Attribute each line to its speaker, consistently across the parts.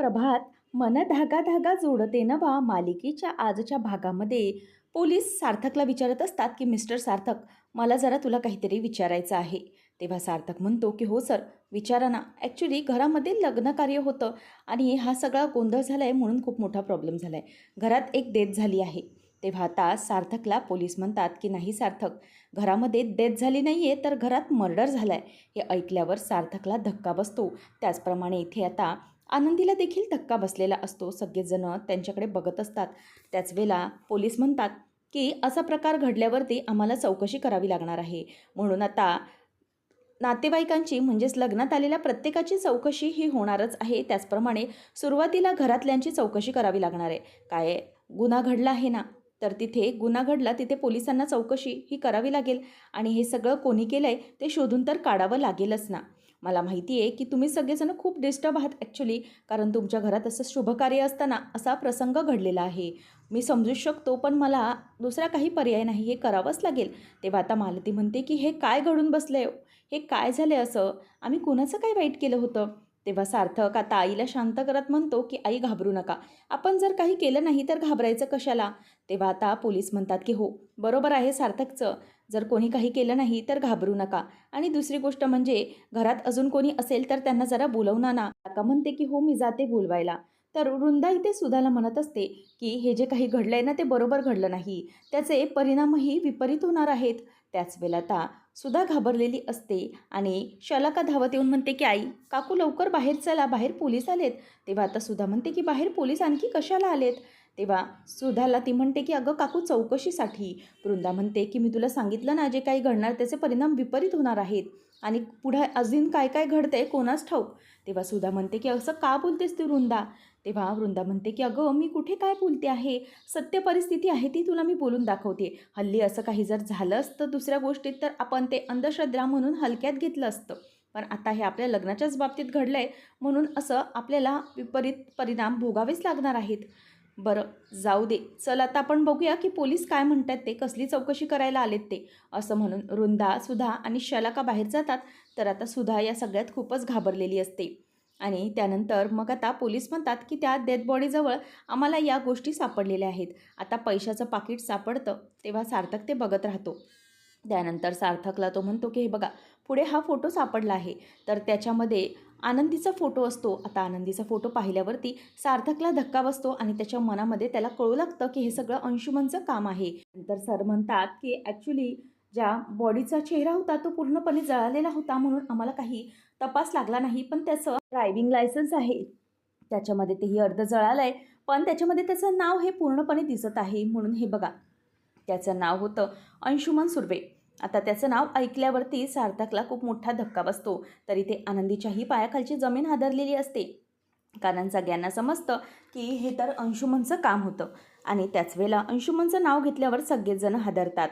Speaker 1: प्रभात मन धागा धागा जोडते नवा मालिकेच्या आजच्या भागामध्ये. पोलीस सार्थकला विचारत असतात की मिस्टर सार्थक मला जरा तुला काहीतरी विचारायचं आहे. तेव्हा सार्थक म्हणतो की हो सर विचारा ना. ॲक्च्युली घरामध्ये लग्न कार्य होतं आणि हा सगळा गोंधळ झाला आहे म्हणून खूप मोठा प्रॉब्लेम झाला आहे घरात एक डेथ झाली आहे. तेव्हा आता सार्थकला पोलीस म्हणतात की नाही सार्थक घरामध्ये डेथ झाली नाही आहे तर घरात मर्डर झाला आहे हे ऐकल्यावर सार्थकला धक्का बसतो. त्याचप्रमाणे इथे आता आनंदीला देखील धक्का बसलेला असतो. सगळेजण त्यांच्याकडे बघत असतात. त्याच वेळेला पोलीस म्हणतात की असा प्रकार घडल्यावरती आम्हाला चौकशी करावी लागणार आहे. म्हणून आता नातेवाईकांची म्हणजेच लग्नात आलेल्या प्रत्येकाची चौकशी ही होणारच आहे. त्याचप्रमाणे सुरुवातीला घरातल्यांची चौकशी करावी लागणार आहे. काय गुन्हा घडला आहे ना? तर तिथे गुन्हा घडला तिथे पोलिसांना चौकशी ही करावी लागेल. आणि हे सगळं कोणी केलं आहे ते शोधून तर काढावं लागेलच ना. मला माहिती आहे की तुम्ही सगळेजण खूप डिस्टर्ब आहात ॲक्च्युली कारण तुमच्या घरात असं शुभकार्य असताना असा प्रसंग घडलेला आहे. मी समजू शकतो पण मला दुसरा काही पर्याय नाही हे करावंच लागेल. तेव्हा आता मालती म्हणते की हे काय घडून बसलं आहे हे काय झालं असं? आम्ही कुणाचं काय वाईट केलं होतं? तेव्हा सार्थक आता आईला शांत करत म्हणतो की आई घाबरू नका. आपण जर काही केलं नाही तर घाबरायचं कशाला? तेव्हा आता पोलीस म्हणतात की हो बरोबर आहे सार्थकचं. जर कोणी काही केलं नाही तर घाबरू नका. आणि दुसरी गोष्ट म्हणजे घरात अजून कोणी असेल तर त्यांना जरा बोलवणार ना काका म्हणते की हो मी जाते बोलवायला. तर वृंदा इथे सुधाला म्हणत असते की हे जे काही घडलं आहे ना ते बरोबर घडलं नाही. त्याचे परिणामही विपरीत होणार आहेत. त्याच वेळेला सुद्धा घाबरलेली असते. आणि शलाका धावत येऊन म्हणते की आई काकू लवकर बाहेर चला. बाहेर पोलीस आलेत. तेव्हा आता सुद्धा म्हणते की बाहेर पोलीस आणखी कशाला आलेत? तेव्हा सुधाला ती म्हणते की अगं काकू चौकशीसाठी. वृंदा म्हणते की मी तुला सांगितलं ना जे काही घडणार त्याचे परिणाम विपरीत होणार आहेत. आणि पुढे अजून काय काय घडतंय कोणाच ठाऊक? तेव्हा सुधा म्हणते की असं का बोलतेस ती वृंदा? तेव्हा वृंदा म्हणते की अगं मी कुठे काय बोलते आहे? सत्य परिस्थिती आहे ती तुला मी बोलून दाखवते. हल्ली असं काही जर झालं असतं दुसऱ्या गोष्टीत तर आपण ते अंधश्रद्धा म्हणून हलक्यात घेतलं असतं. पण आता हे आपल्या लग्नाच्याच बाबतीत घडलं आहे म्हणून असं आपल्याला विपरीत परिणाम भोगावेच लागणार आहेत. बरं जाऊ दे. चल आता आपण बघूया की पोलीस काय म्हणतात ते कसली चौकशी करायला आलेत ते. असं म्हणून वृंदा सुधा आणि शलाका बाहेर जातात. तर आता सुधा या सगळ्यात खूपच घाबरलेली असते. आणि त्यानंतर मग आता पोलीस म्हणतात की त्या डेथ बॉडीजवळ आम्हाला या गोष्टी सापडलेल्या आहेत. आता पैशाचं पाकिट सापडतं तेव्हा सार्थक ते बघत राहतो. त्यानंतर सार्थकला तो म्हणतो की हे बघा पुढे हा फोटो सापडला आहे. तर त्याच्यामध्ये आनंदीचा फोटो असतो. आता आनंदीचा फोटो पाहिल्यावरती सार्थकला धक्का बसतो आणि त्याच्या मनामध्ये त्याला कळू लागतं की हे सगळं अंशुमनचं काम आहे. नंतर सर म्हणतात की ॲक्च्युली ज्या बॉडीचा चेहरा होता तो पूर्णपणे जळालेला होता म्हणून आम्हाला काही तपास लागला नाही पण त्याचं ड्रायव्हिंग लायसन्स आहे. त्याच्यामध्ये तेही अर्ध जळालं आहे पण त्याच्यामध्ये त्याचं नाव हे पूर्णपणे दिसत आहे म्हणून हे बघा. त्याचं नाव होतं अंशुमन सुर्वे. आता त्याचं नाव ऐकल्यावरती सार्थकला खूप मोठा धक्का बसतो. तरी ते आनंदीच्याही पायाखालची जमीन हादरलेली असते. कारण सगळ्यांना समजतं की हे तर अंशुमनचं काम होतं. आणि त्याच वेळेला अंशुमनचं नाव घेतल्यावर सगळेजण हादरतात.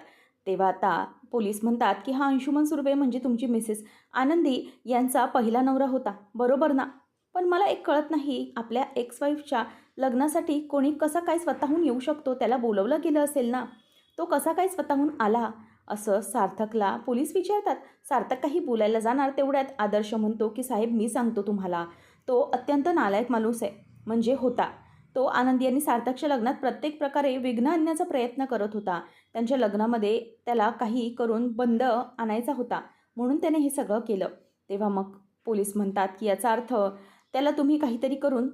Speaker 1: तेव्हा आता पोलीस म्हणतात की हा अंशुमन सुर्वे म्हणजे तुमची मिसेस आनंदी यांचा पहिला नवरा होता. बरोबर ना? पण मला एक कळत नाही आपल्या एक्स वाईफच्या लग्नासाठी कोणी कसा काय स्वतःहून येऊ शकतो? त्याला बोलवलं गेलं असेल ना? तो कसा काय स्वतःहून आला? असं सार्थकला पोलीस विचारतात. सार्थक काही बोलायला जाणार तेवढ्यात आदर्श म्हणतो की साहेब मी सांगतो तुम्हाला. तो अत्यंत नालायक माणूस आहे. म्हणजे होता. तो आनंदी यांनी सार्थकच्या लग्नात प्रत्येक प्रकारे विघ्न आणण्याचा प्रयत्न करत होता. त्यांच्या लग्नामध्ये त्याला काही करून बंद आणायचा होता. म्हणून त्याने हे सगळं केलं. तेव्हा मग पोलीस म्हणतात की याचा अर्थ त्याला तुम्ही काहीतरी करून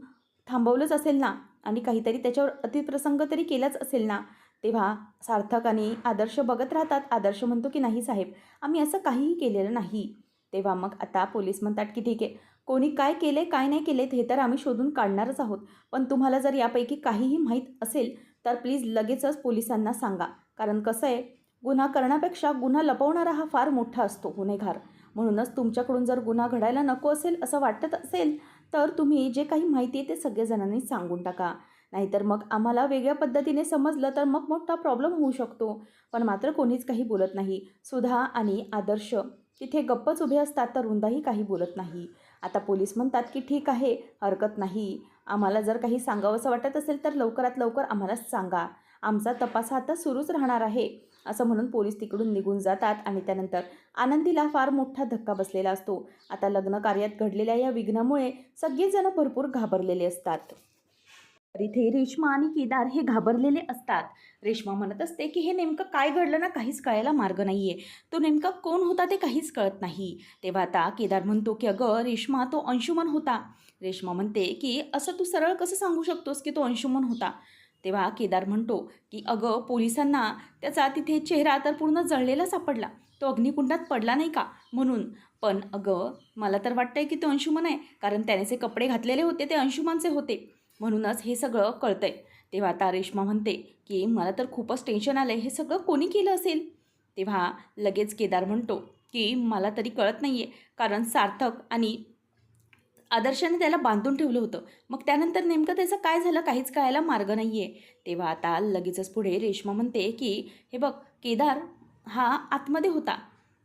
Speaker 1: थांबवलंच असेल ना? आणि काहीतरी त्याच्यावर अतिप्रसंग तरी केलाच असेल ना? तेव्हा सार्थक आणि आदर्श बघत राहतात. आदर्श म्हणतो की नाही साहेब आम्ही असं काहीही केलेलं नाही. तेव्हा मग आता पोलीस म्हणतात की ठीक आहे कोणी काय केले काय नाही केलेत हे तर आम्ही शोधून काढणारच आहोत. पण तुम्हाला जर यापैकी काहीही माहीत असेल तर प्लीज लगेचच पोलिसांना सांगा. कारण कसं आहे गुन्हा करण्यापेक्षा गुन्हा लपवणारा हा फार मोठा असतो गुन्हेगार. म्हणूनच तुमच्याकडून जर गुन्हा घडायला नको असेल असं वाटत असेल तर तुम्ही जे काही माहिती आहे ते सगळेजणांनी सांगून टाका. नाहीतर मग आम्हाला वेगळ्या पद्धतीने समजलं तर मग मोठा प्रॉब्लेम होऊ शकतो. पण मात्र कोणीच काही बोलत नाही. सुधा आणि आदर्श तिथे गप्पच उभे असतात तर रुंदाही काही बोलत नाही. आता पोलीस म्हणतात की ठीक आहे हरकत नाही. आम्हाला जर काही सांगावंसं वाटत असेल तर लवकरात लवकर आम्हाला सांगा. आमचा तपास हा आता सुरूच राहणार आहे. असं म्हणून पोलीस तिकडून निघून जातात आणि त्यानंतर आनंदीला फार मोठा धक्का बसलेला असतो. आता लग्न कार्यात घडलेल्या या विघ्नामुळे सगळेजण भरपूर घाबरलेले असतात. तर इथे रेश्मा आणि केदार हे घाबरलेले असतात. रेश्मा म्हणत असते की हे नेमकं काय घडलं ना? काहीच कळायला मार्ग नाही आहे तो नेमका कोण होता ते काहीच कळत नाही. तेव्हा आता केदार म्हणतो की अगं रेश्मा तो अंशुमन होता. रेश्मा म्हणते की असं तू सरळ कसं सांगू शकतोस की तो अंशुमन होता? तेव्हा केदार म्हणतो की अगं पोलिसांना त्याचा तिथे चेहरा तर पूर्ण जळलेला सापडला. तो अग्निकुंडात पडला नाही का? म्हणून पण अगं मला तर वाटतंय की तो अंशुमन आहे. कारण त्याने जे कपडे घातलेले होते ते अंशुमनचे होते. म्हणूनच हे सगळं कळतंय. तेव्हा आता रेश्मा म्हणते की मला तर खूपच टेन्शन आलं आहे हे सगळं कोणी केलं असेल? तेव्हा लगेच केदार म्हणतो की मला तरी कळत नाही आहे कारण सार्थक आणि आदर्शाने त्याला बांधून ठेवलं होतं. मग त्यानंतर नेमकं त्याचं काय झालं? काहीच कळायला मार्ग नाही आहे तेव्हा आता लगेचच पुढे रेश्मा म्हणते की हे बघ केदार हा आतमध्ये होता.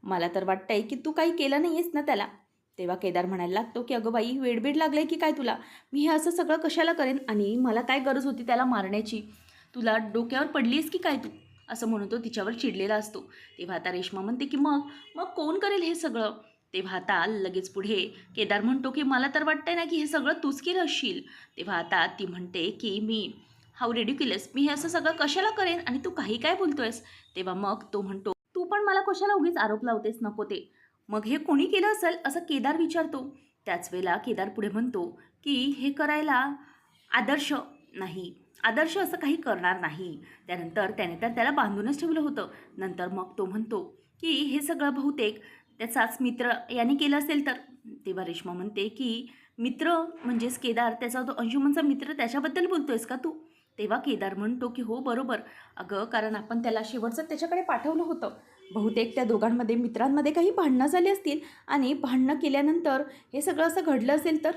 Speaker 1: मला तर वाटतंय की तू काही केलं नाही आहेस ना त्याला. तेव्हा केदार म्हणायला लागतो की अगं बाई वेडबीड लागले की काय तुला? मी हे असं सगळं कशाला करेन? आणि मला काय गरज होती त्याला मारण्याची? तुला डोक्यावर पडलीस की काय तू? असं म्हणून तो तिच्यावर चिडलेला असतो. तेव्हा आता रेश्मा म्हणते की मग? मग कोण करेल हे सगळं? तेव्हा आता लगेच पुढे केदार म्हणतो की मला तर वाटतंय ना की हे सगळं तूच केलं असशील तेव्हा आता ती म्हणते की मी? How ridiculous. मी हे असं सगळं कशाला करेन? आणि तू काही काय बोलतोयस? तेव्हा मग तो म्हणतो तू पण मला कशाला उगीच आरोप लावतेस? नको ते. मग हे कोणी केलं असेल? असं केदार विचारतो. त्याच वेळेला केदार पुढे म्हणतो की हे करायला आदर्श नाही. आदर्श असं काही करणार नाही. त्यानंतर त्याने तर त्याला बांधूनच ठेवलं होतं. नंतर मग तो म्हणतो की हे सगळं बहुतेक त्याचाच मित्र याने केलं असेल तर. तेव्हा रेश्मा म्हणते की मित्र म्हणजेच केदार त्याचा तो अंशुमनचा मित्र त्याच्याबद्दल बोलतोयस का तू? तेव्हा केदार म्हणतो की हो बरोबर. अगं कारण आपण त्याला शेवटचं त्याच्याकडे पाठवलं होतं. बहुतेक त्या दोघांमध्ये मित्रांमध्ये काही भांडणं झाली असतील आणि भांडणं केल्यानंतर हे सगळं असं घडलं असेल तर?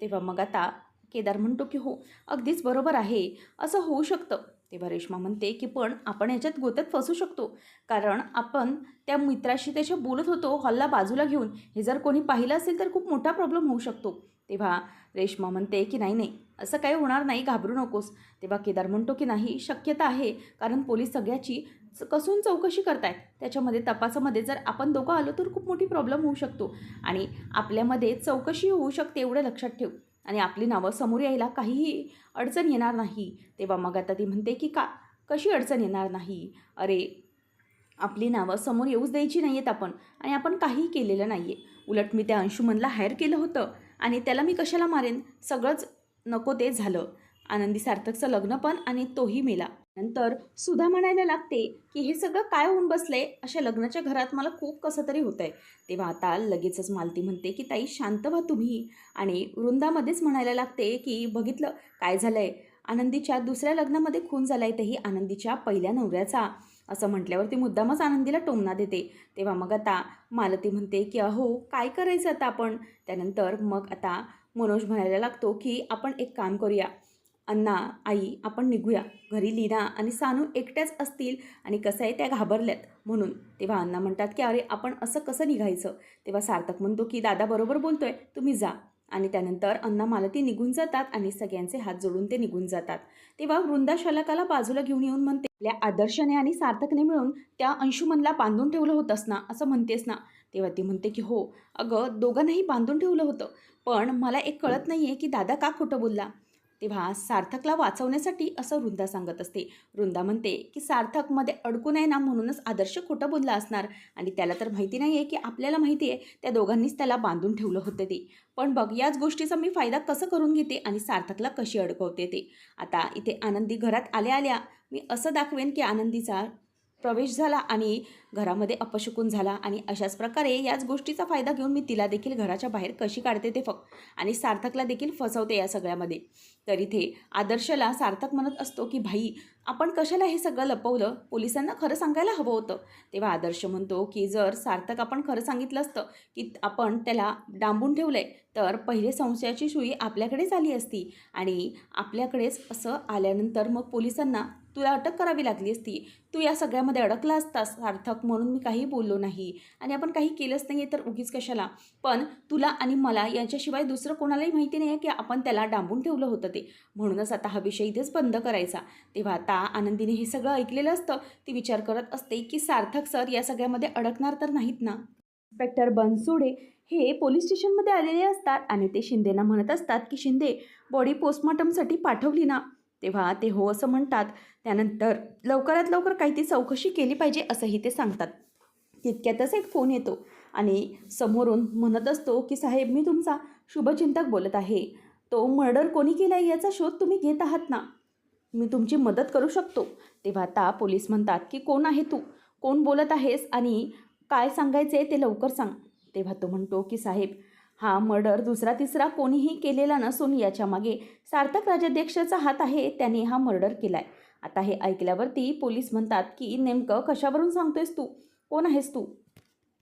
Speaker 1: तेव्हा मग आता केदार म्हणतो की हो अगदीच बरोबर आहे. असं होऊ शकतं. तेव्हा रेश्मा म्हणते की पण आपण याच्यात गोत्यात फसू शकतो. कारण आपण त्या मित्राशी त्याच्या बोलत होतो हॉलला बाजूला घेऊन. हे जर कोणी पाहिलं असेल तर खूप मोठा प्रॉब्लेम होऊ शकतो. तेव्हा रेश्मा म्हणते की नाही नाही. असं काही होणार नाही घाबरू नकोस. तेव्हा केदार म्हणतो की नाही शक्यता आहे. कारण पोलीस सगळ्याची कसून चौकशी करतायत. त्याच्यामध्ये तपासामध्ये जर आपण दोघं आलो तर खूप मोठी प्रॉब्लेम होऊ शकतो. आणि आपल्यामध्ये चौकशी होऊ शकते एवढं लक्षात ठेव. आणि आपली नावं समोर यायला काहीही अडचण येणार नाही. तेव्हा मग आता ती म्हणते की का कशी अडचण येणार नाही? अरे आपली नावं समोर येऊच द्यायची नाही आहेत आपण. आणि आपण काहीही केलेलं नाही आहे उलट मी त्या अंशुमनला हायर केलं होतं. आणि त्याला मी कशाला मारेन? सगळंच नको ते झालं. आनंदी सार्थकचं लग्न पण आणि तोही मेला. नंतर सुधा म्हणायला लागते की हे सगळं काय होऊन बसलंय अशा लग्नाच्या घरात मला खूप कसं तरी होतं आहे तेव्हा आता लगेचच मालती म्हणते की ताई शांत व्हा तुम्ही. आणि वृंदामध्येच म्हणायला लागते की बघितलं काय झालं आहे आनंदीच्या दुसऱ्या लग्नामध्ये खून झाला आहे तेही आनंदीच्या पहिल्या नवऱ्याचा असं म्हटल्यावर ती मुद्दामच आनंदीला टोमना देते. तेव्हा मग आता मालती म्हणते की अहो काय करायचं आता आपण? त्यानंतर मग आता मनोज म्हणायला लागतो की आपण एक काम करूया. अण्णा आई आपण निघूया. घरी लीना आणि सानू एकट्याच असतील आणि कसं आहे त्या घाबरल्यात. म्हणून तेव्हा अण्णा म्हणतात की अरे आपण असं कसं निघायचं? तेव्हा सार्थक म्हणतो की दादा बरोबर बोलतोय. तुम्ही जा. आणि त्यानंतर अन्ना मालती निघून जातात आणि सगळ्यांचे हात जोडून ते निघून जातात. तेव्हा वृंदा शलाकाला बाजूला घेऊन येऊन म्हणते आपल्या आदर्शने आणि सार्थकने मिळून त्या अंशुमनला बांधून ठेवलं होतंस ना असं म्हणतेस ना? तेव्हा ती म्हणते की हो अगं दोघांनाही बांधून ठेवलं होतं. पण मला एक कळत नाही आहे की दादा का खोटं बोलला? तेव्हा सार्थकला वाचवण्यासाठी असं वृंदा सांगत असते. वृंदा म्हणते की सार्थकमध्ये अडकू नये ना म्हणूनच आदर्श खोटं बोलला असणार. आणि त्याला तर माहिती नाही आहे की आपल्याला माहिती आहे त्या दोघांनीच त्याला बांधून ठेवलं होतं ते. पण बघ याच गोष्टीचा मी फायदा कसं करून घेते आणि सार्थकला कशी अडकवते ते. आता इथे आनंदी घरात आल्या आल्या मी असं दाखवेन की आनंदीचा प्रवेश झाला आणि घरामध्ये अपशकून झाला आणि अशाच प्रकारे याच गोष्टीचा फायदा घेऊन मी तिला देखील घराच्या बाहेर कशी काढते ते फक्त आणि सार्थकला देखील फसवते या सगळ्यामध्ये. तर इथे आदर्शला सार्थक म्हणत असतो की भाई आपण कशाला हे सगळं लपवलं? पोलिसांना खरं सांगायला हवं होतं. तेव्हा आदर्श म्हणतो की जर सार्थक आपण खरं सांगितलं असतं की आपण त्याला डांबून ठेवलं आहे तर पहिले संशयाची सुई आपल्याकडेच आली असती आणि आपल्याकडेच असं आल्यानंतर मग पोलिसांना तुला अटक करावी लागली असती. तू या सगळ्यामध्ये अडकला असतास सार्थक म्हणून मी काही बोललो नाही. आणि आपण काही केलंच नाही आहे तर उगीच कशाला? पण तुला आणि मला याच्याशिवाय दुसरं कोणालाही माहिती नाही आहे की आपण त्याला डांबून ठेवलं होतं ते. म्हणूनच आता हा विषय इथेच बंद करायचा. तेव्हा आता आनंदीने हे सगळं ऐकलेलं असतं. ती विचार करत असते की सार्थक सर या सगळ्यामध्ये अडकणार तर नाहीत ना? इन्स्पेक्टर बनसोडे हे पोलीस स्टेशनमध्ये आलेले असतात आणि ते शिंदेना म्हणत असतात की शिंदे बॉडी पोस्टमॉर्टमसाठी पाठवली ना? तेव्हा ते हो असं म्हणतात. त्यानंतर लवकरात लवकर काही ती चौकशी केली पाहिजे असंही ते सांगतात. तितक्यातच एक फोन येतो आणि समोरून म्हणत असतो की साहेब मी तुमचा शुभचिंतक बोलत आहे. तो मर्डर कोणी केला आहे याचा शोध तुम्ही घेत आहात ना? मी तुमची मदत करू शकतो. तेव्हा आता पोलीस म्हणतात की कोण आहे तू? कोण बोलत आहेस आणि काय सांगायचे ते लवकर सांग. तेव्हा तो म्हणतो की साहेब हा मर्डर दुसरा तिसरा कोणीही केलेला नसून याच्या मागे सार्थक राजाध्यक्षाचा हात आहे त्याने हा मर्डर केला आहे आता हे ऐकल्यावरती पोलीस म्हणतात की नेमकं कशावरून सांगतोयस तू? कोण आहेस तू?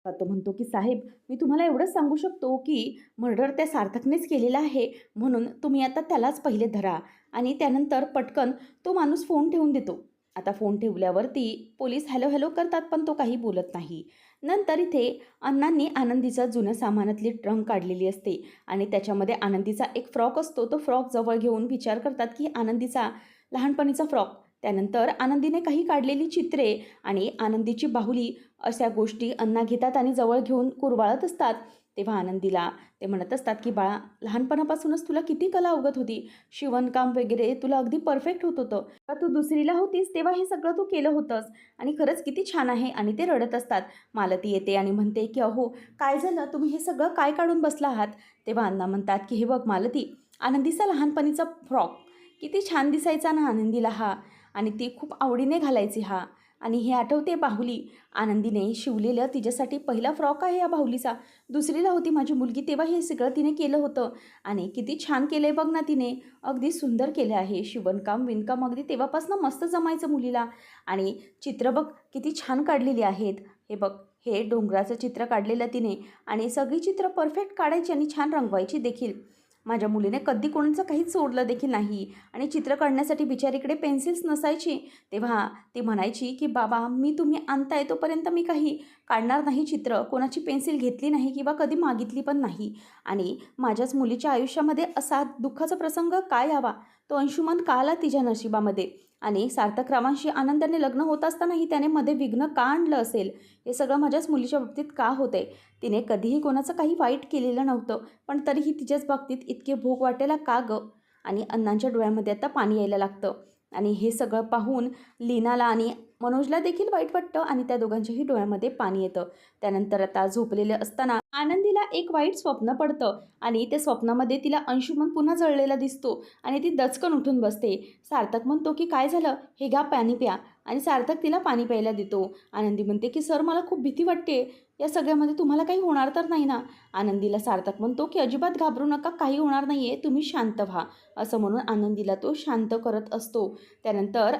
Speaker 1: तो म्हणतो की साहेब मी तुम्हाला एवढंच सांगू शकतो की मर्डर त्या सार्थकनेच केलेला आहे म्हणून तुम्ही आता त्यालाच पहिले धरा आणि त्यानंतर पटकन तो माणूस फोन ठेवून देतो. आता फोन ठेवल्यावरती पोलीस हॅलो हॅलो करतात पण तो काही बोलत नाही. नंतर इथे अण्णांनी आनंदीचं जुनं सामानातली ट्रंक काढलेली असते आणि त्याच्यामध्ये आनंदीचा एक फ्रॉक असतो तो फ्रॉक जवळ घेऊन विचार करतात की आनंदीचा लहानपणीचा फ्रॉक. त्यानंतर आनंदीने काही काढलेली चित्रे आणि आनंदीची बाहुली अशा गोष्टी अण्णा घेतात आणि जवळ घेऊन कुरवाळत असतात. तेव्हा आनंदीला ते म्हणत असतात की बाळा लहानपणापासूनच तुला किती कला अवगत होती. शिवणकाम वगैरे तुला अगदी परफेक्ट होत होतं. का तू दुसरीला होतीस तेव्हा हे सगळं तू केलं होतंस. आणि खरंच किती छान आहे आणि ते रडत असतात. मालती येते आणि म्हणते की अहो काय झालं? तुम्ही हे सगळं काय काढून बसला आहात? तेव्हा अण्णा म्हणतात की हे बघ मालती आनंदीचा लहानपणीचा फ्रॉक किती छान दिसायचा ना आनंदीला हा. आणि ती खूप आवडीने घालायची हा. आणि हे आठवते बाहुली. आनंदीने शिवलेलं तिच्यासाठी पहिला फ्रॉक आहे या बाहुलीचा. दुसरीला होती माझी मुलगी तेव्हा हे सगळं तिने केलं होतं. आणि किती छान केलं आहे बघ ना तिने. अगदी सुंदर केलं आहे. शिवणकाम विणकाम अगदी तेव्हापासून मस्त जमायचं मुलीला. आणि चित्र बघ किती छान काढलेली आहेत. हे बघ हे डोंगराचं चित्र काढलेलं तिने. आणि सगळी चित्र परफेक्ट काढायची आणि छान रंगवायची देखील. माझ्या मुलीने कधी कोणाचं काहीच सोडलं देखील नाही. आणि चित्र काढण्यासाठी बिचारीकडे पेन्सिल्स नसायची. तेव्हा ती म्हणायची की बाबा मी तुम्ही आणताय तोपर्यंत मी काही काढणार नाही चित्र. कोणाची पेन्सिल घेतली नाही किंवा कधी मागितली पण नाही. आणि माझ्याच मुलीच्या आयुष्यामध्ये असा दुःखाचा प्रसंग काय यावा? तो अंशुमन का आला तिच्या नशिबामध्ये. आणि सार्थक रावांशी आनंदाने लग्न होत असतानाही त्याने मध्ये विघ्न का आणलं असेल? हे सगळं माझ्याच मुलीच्या बाबतीत का होते तिने कधीही कोणाचं काही वाईट केलेलं नव्हतं पण तरीही तिच्याच बाबतीत इतके भोग वाटायला का गं? आणि अण्णांच्या डोळ्यामध्ये आता पाणी यायला लागतं. आणि हे सगळं पाहून लीनाला आणि मनोजला देखील वाईट वाटतं आणि त्या दोघांच्याही डोळ्यामध्ये पाणी येतं. त्यानंतर आता झोपलेले असताना आनंदीला एक वाईट स्वप्न पडतं आणि त्या स्वप्नामध्ये तिला अंशुमन पुन्हा जळलेला दिसतो आणि ती दचकन उठून बसते. सार्थक म्हणतो की काय झालं? हे घ्या पाणी प्या. आणि सार्थक तिला पाणी प्यायला देतो. आनंदी म्हणते की सर मला खूप भीती वाटते. या सगळ्यामध्ये तुम्हाला काही होणार तर नाही ना? आनंदीला सार्थक म्हणतो की अजिबात घाबरू नका काही होणार नाही आहे तुम्ही शांत व्हा. असं म्हणून आनंदीला तो शांत करत असतो. त्यानंतर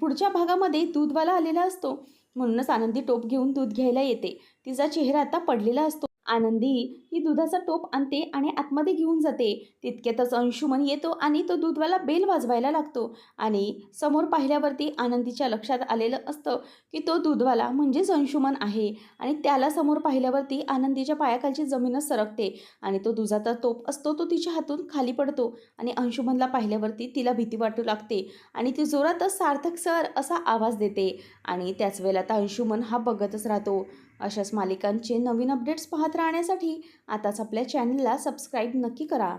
Speaker 1: पुढच्या भागामध्ये दूधवाला आलेला असतो. म्हणूनच आनंदी टोप घेऊन दूध घ्यायला येते. तिचा चेहरा आता पडलेला असतो. आनंदी ही दुधाचा टोप आणते आणि आतमध्ये घेऊन जाते. तितक्यातच अंशुमन येतो आणि तो दूधवाला बेल वाजवायला लागतो आणि समोर पाहिल्यावरती आनंदीच्या लक्षात आलेलं असतं की तो दूधवाला म्हणजेच अंशुमन आहे आणि त्याला समोर पाहिल्यावरती आनंदीच्या पायाखालची जमीनच सरकते आणि तो दुधाचा टोप असतो तो तिच्या हातून खाली पडतो आणि अंशुमनला पाहिल्यावरती तिला भीती वाटू लागते आणि ती जोरातच सार्थक सर असा आवाज देते आणि त्याच वेळेला तर अंशुमन हा बघतच राहतो. अशाच मालिकांचे नवीन अपडेट्स पाहत राहण्यासाठी आताच आपल्या चॅनलला सबस्क्राईब नक्की करा.